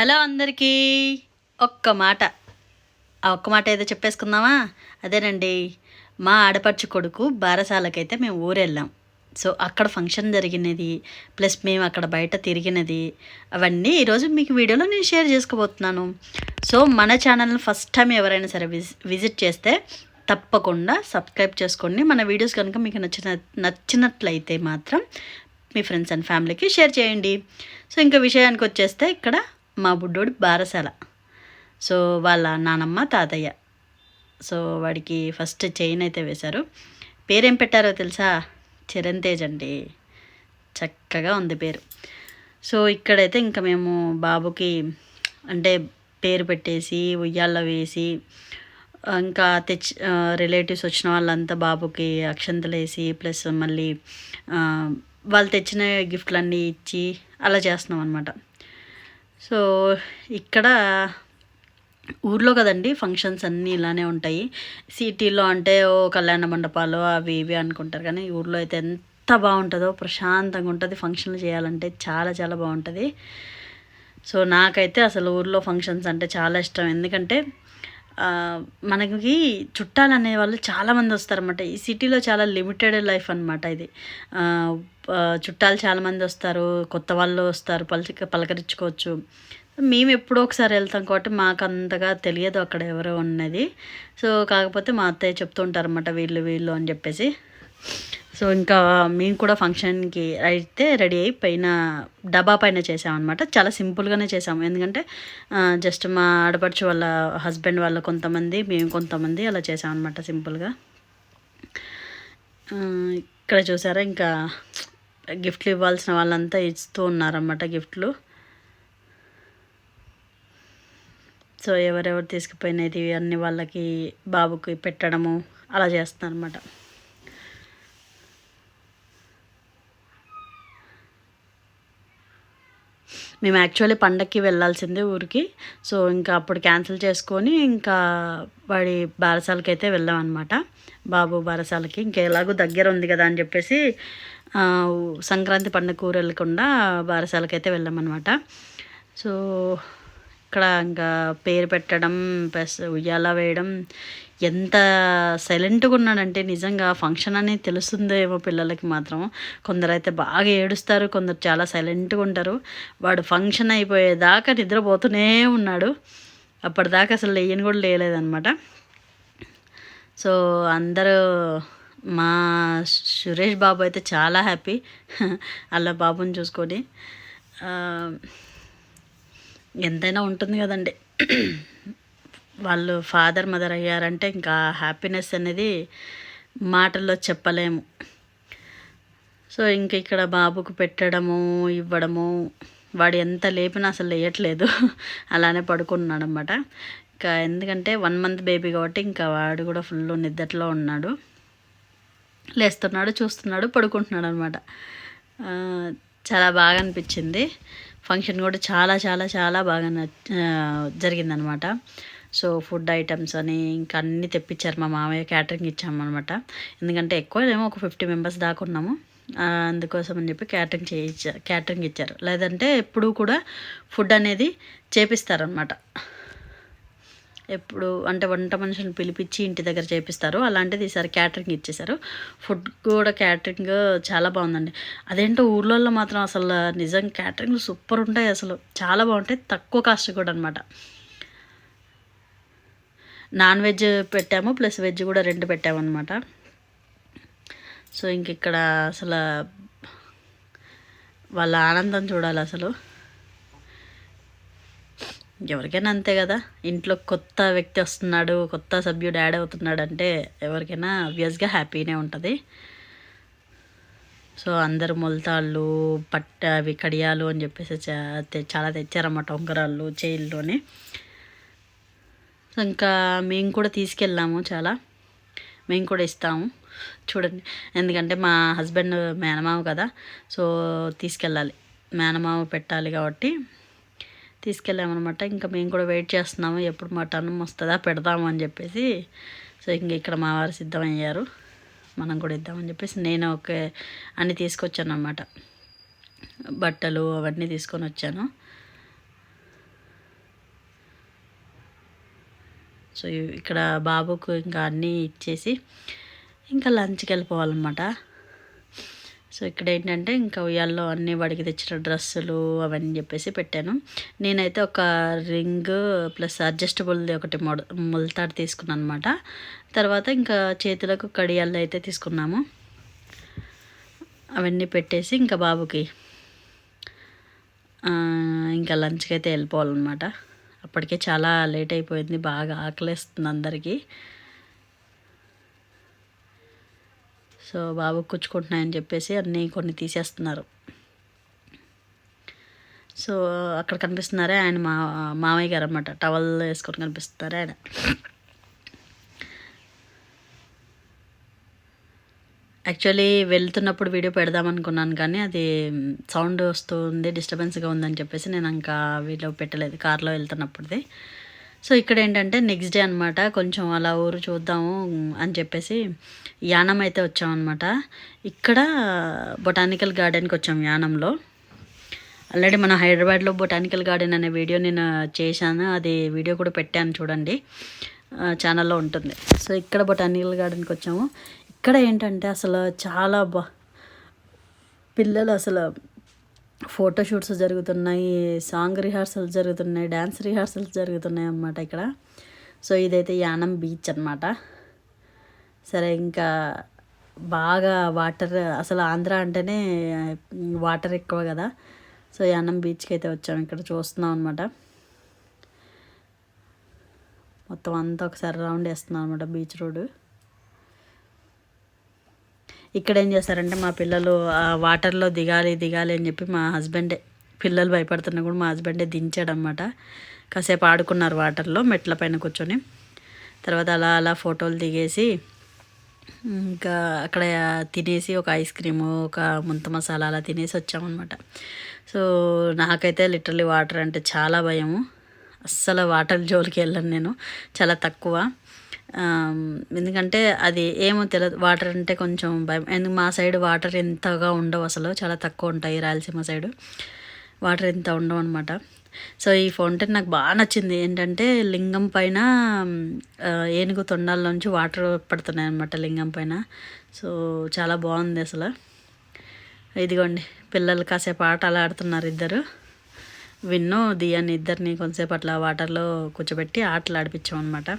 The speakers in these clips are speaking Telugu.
హలో అందరికీ. ఒక్క మాట. ఆ ఒక్క మాట ఏదో చెప్పేసుకుందామా? అదేనండి. మా ఆడపడుచు కొడుకు బారసాలకైతే మేము ఊరెళ్ళాం. సో అక్కడ ఫంక్షన్ జరిగినది ప్లస్ మేము అక్కడ బయట తిరిగినది అవన్నీ ఈరోజు మీకు వీడియోలో నేను షేర్ చేసుకోబోతున్నాను. సో మన ఛానల్ని ఫస్ట్ టైం ఎవరైనా సరే విజిట్ చేస్తే తప్పకుండా సబ్స్క్రైబ్ చేసుకోండి. మన వీడియోస్ కనుక మీకు నచ్చిన నచ్చినట్లయితే మాత్రం మీ ఫ్రెండ్స్ అండ్ ఫ్యామిలీకి షేర్ చేయండి. సో ఇంకా విషయానికి వచ్చేస్తే ఇక్కడ మా బుడ్డోడు బారసాల. సో వాళ్ళ నానమ్మ తాతయ్య. సో వాడికి ఫస్ట్ చైన్ అయితే వేశారు. పేరేం పెట్టారో తెలుసా? చిరణ్ తేజ్ అండి. చక్కగా ఉంది పేరు. సో ఇక్కడైతే ఇంకా మేము బాబుకి అంటే పేరు పెట్టేసి ఉయ్యాల్లో వేసి ఇంకా తెచ్చి రిలేటివ్స్ వచ్చిన వాళ్ళంతా బాబుకి అక్షంతలు వేసి ప్లస్ మళ్ళీ వాళ్ళు తెచ్చిన గిఫ్ట్లన్నీ ఇచ్చి అలా చేస్తున్నాం అనమాట సో ఇక్కడ ఊర్లో కదండి ఫంక్షన్స్ అన్నీ ఇలానే ఉంటాయి. సిటీలో అంటే ఓ కళ్యాణ మండపాలు అవి ఇవి అనుకుంటారు కానీ ఊర్లో అయితే ఎంత బాగుంటుందో ప్రశాంతంగా ఉంటుంది. ఫంక్షన్లు చేయాలంటే చాలా చాలా బాగుంటుంది. సో నాకైతే అసలు ఊర్లో ఫంక్షన్స్ అంటే చాలా ఇష్టం. ఎందుకంటే మనకి చుట్టాలు అనే వాళ్ళు చాలామంది వస్తారన్నమాట. ఈ సిటీలో చాలా లిమిటెడ్ లైఫ్ అనమాట ఇది. చుట్టాలు చాలామంది వస్తారు కొత్త వాళ్ళు వస్తారు పలక పలకరించుకోవచ్చు. మేము ఎప్పుడో ఒకసారి వెళ్తాం కాబట్టి మాకు అంతగా తెలియదు అక్కడ ఎవరో ఉన్నది. సో కాకపోతే మా అత్తయ్య చెప్తూ ఉంటారన్నమాట వీళ్ళు వీళ్ళు అని చెప్పేసి. సో ఇంకా మేము కూడా ఫంక్షన్కి అయితే రెడీ అయ్యి పైన డబ్బా పైన చేసామన్నమాట. చాలా సింపుల్గానే చేసాము. ఎందుకంటే జస్ట్ మా ఆడపడుచు వాళ్ళ హస్బెండ్ వాళ్ళ కొంతమంది మేము కొంతమంది అలా చేసామన్నమాట సింపుల్గా. ఇక్కడ చూసారా ఇంకా గిఫ్ట్లు ఇవ్వాల్సిన వాళ్ళంతా ఇస్తూ ఉన్నారన్నమాట గిఫ్ట్లు. సో ఎవరెవరు తీసుకుపోయినది అన్ని వాళ్ళకి బాబుకి పెట్టడము అలా చేస్తున్నారు అనమాట మేము యాక్చువల్లీ పండక్కి వెళ్ళాల్సిందే ఊరికి. సో ఇంకా అప్పుడు క్యాన్సిల్ చేసుకొని ఇంకా వాడి బారసాలకి అయితే వెళ్ళాం అనమాట బాబు బారసాలకి. ఇంకా ఎలాగో దగ్గర ఉంది కదా అని చెప్పేసి సంక్రాంతి పండుగ ఊరు వెళ్ళకుండా బారసాలకి అయితే వెళ్ళామన్నమాట. సో అక్కడ ఇంకా పేరు పెట్టడం ప్లస్ ఉయ్యాల వేయడం ఎంత సైలెంట్గా ఉన్నాడంటే నిజంగా ఫంక్షన్ అనేది తెలుస్తుందేమో పిల్లలకి మాత్రం. కొందరు అయితే బాగా ఏడుస్తారు కొందరు చాలా సైలెంట్గా ఉంటారు. వాడు ఫంక్షన్ అయిపోయేదాకా నిద్రపోతూనే ఉన్నాడు. అప్పటిదాకా అసలు లేయని కూడా లేలేదనమాట సో అందరూ మా సురేష్ బాబు అయితే చాలా హ్యాపీ. అలా బాబుని చూసుకొని ఎంతైనా ఉంటుంది కదండి. వాళ్ళు ఫాదర్ మదర్ అయ్యారంటే ఇంకా హ్యాపీనెస్ అనేది మాటల్లో చెప్పలేము. సో ఇంక ఇక్కడ బాబుకు పెట్టడము ఇవ్వడము వాడు ఎంత లేపినా అసలు లేయట్లేదు. అలానే పడుకున్నాడు అనమాట ఇంకా ఎందుకంటే వన్ మంత్ బేబీ కాబట్టి ఇంకా వాడు కూడా ఫుల్ నిద్దట్లో ఉన్నాడు. లేస్తున్నాడు చూస్తున్నాడు పడుకుంటున్నాడు అనమాట చాలా బాగా అనిపించింది. ఫంక్షన్ కూడా చాలా చాలా చాలా బాగా జరిగిందనమాట. సో ఫుడ్ ఐటమ్స్ అని ఇంకా అన్నీ తెప్పించారు మా మామయ్య క్యాటరింగ్ ఇచ్చామన్నమాట ఎందుకంటే ఎక్కువ ఏమో ఒక ఫిఫ్టీ మెంబర్స్ దాకా ఉన్నాము. అందుకోసం అని చెప్పి క్యాటరింగ్ చేయించారు క్యాటరింగ్ ఇచ్చారు. లేదంటే ఎప్పుడూ కూడా ఫుడ్ అనేది చేపిస్తారనమాట. ఎప్పుడు అంటే వంట మనుషులను పిలిపించి ఇంటి దగ్గర చేపిస్తారు. అలాంటిది ఈసారి క్యాటరింగ్ ఇచ్చేసారు ఫుడ్ కూడా క్యాటరింగ్ చాలా బాగుందండి. అదేంటో ఊర్లలో మాత్రం అసలు నిజం క్యాటరింగ్ సూపర్ ఉంటాయి అసలు. చాలా బాగుంటాయి. తక్కువ కాస్ట్ కూడా అనమాట నాన్ వెజ్ పెట్టాము ప్లస్ వెజ్ కూడా రెండు పెట్టాము అనమాట సో ఇంక ఇక్కడ అసలు వాళ్ళ ఆనందం చూడాలి అసలు. ఎవరికైనా అంతే కదా. ఇంట్లో కొత్త వ్యక్తి వస్తున్నాడు కొత్త సభ్యుడు యాడ్ అవుతున్నాడు అంటే ఎవరికైనా అబ్వియస్గా హ్యాపీనే ఉంటుంది. సో అందరు మొలతాళ్ళు పట్ట అవి కడియాలు అని చెప్పేసి చా- తె- చాలా తెచ్చారన్నమాట ఉంగరాళ్ళు చైన్లోని. ఇంకా మేము కూడా తీసుకెళ్ళాము చాలా. మేము కూడా ఇస్తాము. చూడండి. ఎందుకంటే మా హస్బెండ్ మేనమామ కదా. సో తీసుకెళ్ళాలి. మేనమావ పెట్టాలి కాబట్టి తీసుకెళ్ళామన్నమాట. ఇంకా మేము కూడా వెయిట్ చేస్తున్నాము. ఎప్పుడు మా టన్నం వస్తుందా పెడదాము అని చెప్పేసి. సో ఇంక ఇక్కడ మా వారు సిద్ధమయ్యారు. మనం కూడా ఇద్దామని చెప్పేసి నేను ఒక అన్నీ తీసుకొచ్చాను అనమాట బట్టలు అవన్నీ తీసుకొని వచ్చాను. సో ఇక్కడ బాబుకు ఇంకా అన్నీ ఇచ్చేసి ఇంకా లంచ్కి వెళ్ళిపోవాలన్నమాట. సో ఇక్కడ ఏంటంటే ఇంకా ఉయ్యాల్లో అన్ని వాడికి తెచ్చిన డ్రెస్సులు అవన్నీ చెప్పేసి పెట్టాను. నేనైతే ఒక రింగ్ ప్లస్ అడ్జస్టబుల్ది ఒకటి మొడ ముల్తాడు తీసుకున్నాను అనమాట తర్వాత ఇంకా చేతులకు కడియాళ్ళు అయితే తీసుకున్నాము. అవన్నీ పెట్టేసి ఇంకా బాబుకి ఇంకా లంచ్కి అయితే వెళ్ళిపోవాలన్నమాట. అప్పటికే చాలా లేట్ అయిపోయింది బాగా ఆకలిస్తుంది అందరికీ. సో బాబు కూర్చుకుంటున్నాయని చెప్పేసి అన్నీ కొన్ని తీసేస్తున్నారు. సో అక్కడ కనిపిస్తున్నారే ఆయన మా మామయ్య గారు అనమాట టవల్ వేసుకొని కనిపిస్తున్నారే ఆయన. యాక్చువల్లీ వెళ్తున్నప్పుడు వీడియో పెడదాం అనుకున్నాను కానీ అది సౌండ్ వస్తుంది డిస్టర్బెన్స్గా ఉందని చెప్పేసి నేను ఇంకా వీడియో పెట్టలేదు కార్లో వెళ్తున్నప్పుడుది. సో ఇక్కడ ఏంటంటే నెక్స్ట్ డే అనమాట కొంచెం అలా ఊరు చూద్దాము అని చెప్పేసి యానం అయితే వచ్చామన్నమాట ఇక్కడ బొటానికల్ గార్డెన్కి వచ్చాం యానంలో. ఆల్రెడీ మన హైదరాబాద్లో బొటానికల్ గార్డెన్ అనే వీడియో నేను చేశాను అది వీడియో కూడా పెట్టాను చూడండి. ఛానల్లో ఉంటుంది. సో ఇక్కడ బొటానికల్ గార్డెన్కి వచ్చాము. ఇక్కడ ఏంటంటే అసలు చాలా బా పిల్లలు అసలు ఫోటోషూట్స్ జరుగుతున్నాయి సాంగ్ రిహార్సల్స్ జరుగుతున్నాయి డ్యాన్స్ రిహార్సల్స్ జరుగుతున్నాయి అన్నమాట ఇక్కడ. సో ఇదైతే యానం బీచ్ అనమాట సరే ఇంకా బాగా వాటర్ అసలు ఆంధ్ర అంటేనే వాటర్ ఎక్కువ కదా. సో యానం బీచ్కి అయితే వచ్చాము ఇక్కడ చూస్తున్నాం అనమాట మొత్తం అంతా ఒకసారి రౌండ్ వేస్తున్నాం అనమాట బీచ్ రోడ్డు. ఇక్కడ ఏం చేస్తారంటే మా పిల్లలు వాటర్లో దిగాలి దిగాలి అని చెప్పి మా హస్బెండే పిల్లలు భయపడుతున్నా కూడా మా హస్బెండే దించాడనమాట. కాసేపు ఆడుకున్నారు వాటర్లో మెట్ల పైన కూర్చొని. తర్వాత అలా అలా ఫోటోలు దిగేసి ఇంకా అక్కడ తినేసి ఒక ఐస్ క్రీము ఒక ముంత మసాలా అలా తినేసి వచ్చామన్నమాట సో నాకైతే లిటరలీ వాటర్ అంటే చాలా భయము. అస్సలు వాటర్ జోలికి వెళ్ళను నేను. చాలా తక్కువ. ఎందుకంటే అది ఏమో తెలియదు వాటర్ అంటే కొంచెం భయం. ఎందుకు మా సైడ్ వాటర్ ఎంతగా ఉండవు అసలు. చాలా తక్కువ ఉంటాయి రాయలసీమ సైడ్. వాటర్ ఎంత ఉండవు అనమాట సో ఈ ఫౌంటైన్ నాకు బాగా నచ్చింది. ఏంటంటే లింగం పైన ఏనుగు తొండాల నుంచి వాటర్ పడుతున్నాయి అనమాట లింగం పైన. సో చాలా బాగుంది అసలు. ఇదిగోండి పిల్లలు కాసేపు ఆట అలా ఆడుతున్నారు ఇద్దరు. విన్ను దియాన్ని ఇద్దరిని కొంతసేపు అట్లా వాటర్లో కూర్చోబెట్టి ఆటలు ఆడిపించాం అనమాట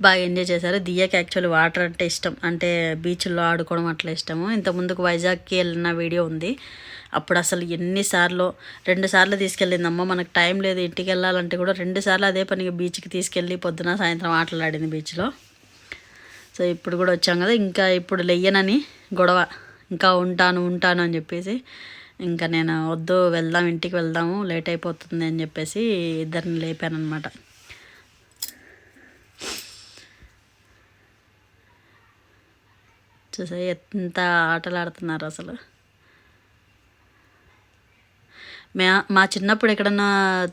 బాగా ఎంజాయ్ చేశారు. దియ్యకి యాక్చువల్లీ వాటర్ అంటే ఇష్టం. అంటే బీచ్లో ఆడుకోవడం అట్లా ఇష్టము. ఇంతకుముందుకు వైజాగ్కి వెళ్ళిన వీడియో ఉంది. అప్పుడు అసలు ఎన్నిసార్లు రెండు సార్లు తీసుకెళ్ళింది అమ్మ. మనకు టైం లేదు ఇంటికి వెళ్ళాలంటే కూడా రెండు సార్లు అదే పనిగా బీచ్కి తీసుకెళ్ళి పొద్దున సాయంత్రం ఆటలు ఆడింది బీచ్లో సో ఇప్పుడు కూడా వచ్చాం కదా. ఇంకా ఇప్పుడు లెయ్యనని గొడవ. ఇంకా ఉంటాను ఉంటాను అని చెప్పేసి ఇంకా నేను వద్దు వెళ్దాం ఇంటికి వెళ్దాము లేట్ అయిపోతుంది అని చెప్పేసి ఇద్దరిని లేపాను అనమాట చూసా. ఎంత ఆటలాడుతున్నారు అసలు. మే మా చిన్నప్పుడు ఎక్కడన్నా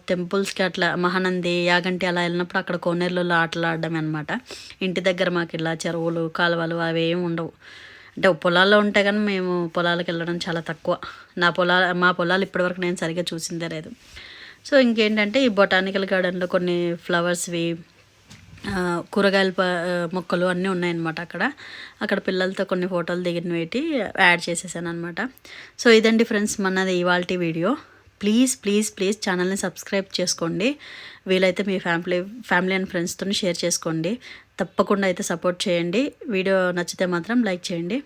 టెంపుల్స్కి అట్లా మహానంది యాగంటి అలా వెళ్ళినప్పుడు అక్కడ కోనేరులలో ఆటలు ఆడడం అనమాట ఇంటి దగ్గర మాకు ఇలా చెరువులు కాలువలు అవి ఏమి ఉండవు. అంటే పొలాల్లో ఉంటే కానీ మేము పొలాలకు వెళ్ళడం చాలా తక్కువ. నా పొలాల మా పొలాలు ఇప్పటివరకు నేను సరిగ్గా చూసిందే లేదు. సో ఇంకేంటంటే ఈ బొటానికల్ గార్డెన్లో కొన్ని ఫ్లవర్స్వి కూరగాయల మొక్కలు అన్నీ ఉన్నాయన్నమాట అక్కడ. అక్కడ పిల్లలతో కొన్ని ఫోటోలు దిగిన పెట్టి యాడ్ చేసేసాను అనమాట సో ఇదండి ఫ్రెండ్స్ మనది ఇవాళ వీడియో. ప్లీజ్ ప్లీజ్ ప్లీజ్ ఛానల్ని సబ్స్క్రైబ్ చేసుకోండి. వీలైతే మీ ఫ్యామిలీ ఫ్యామిలీ అండ్ ఫ్రెండ్స్తో షేర్ చేసుకోండి. తప్పకుండా అయితే సపోర్ట్ చేయండి. వీడియో నచ్చితే మాత్రం లైక్ చేయండి.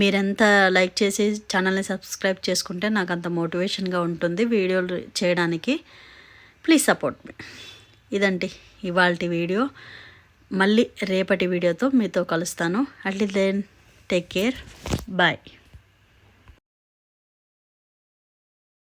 మీరెంత లైక్ చేసి ఛానల్ని సబ్స్క్రైబ్ చేసుకుంటే నాకు అంత మోటివేషన్గా ఉంటుంది వీడియోలు చేయడానికి. ప్లీజ్ సపోర్ట్ మీ. ఇదండి ఇవాళ వీడియో. మళ్ళీ రేపటి వీడియోతో మీతో కలుస్తాను. అట్లీ దెన్ టేక్ కేర్ బాయ్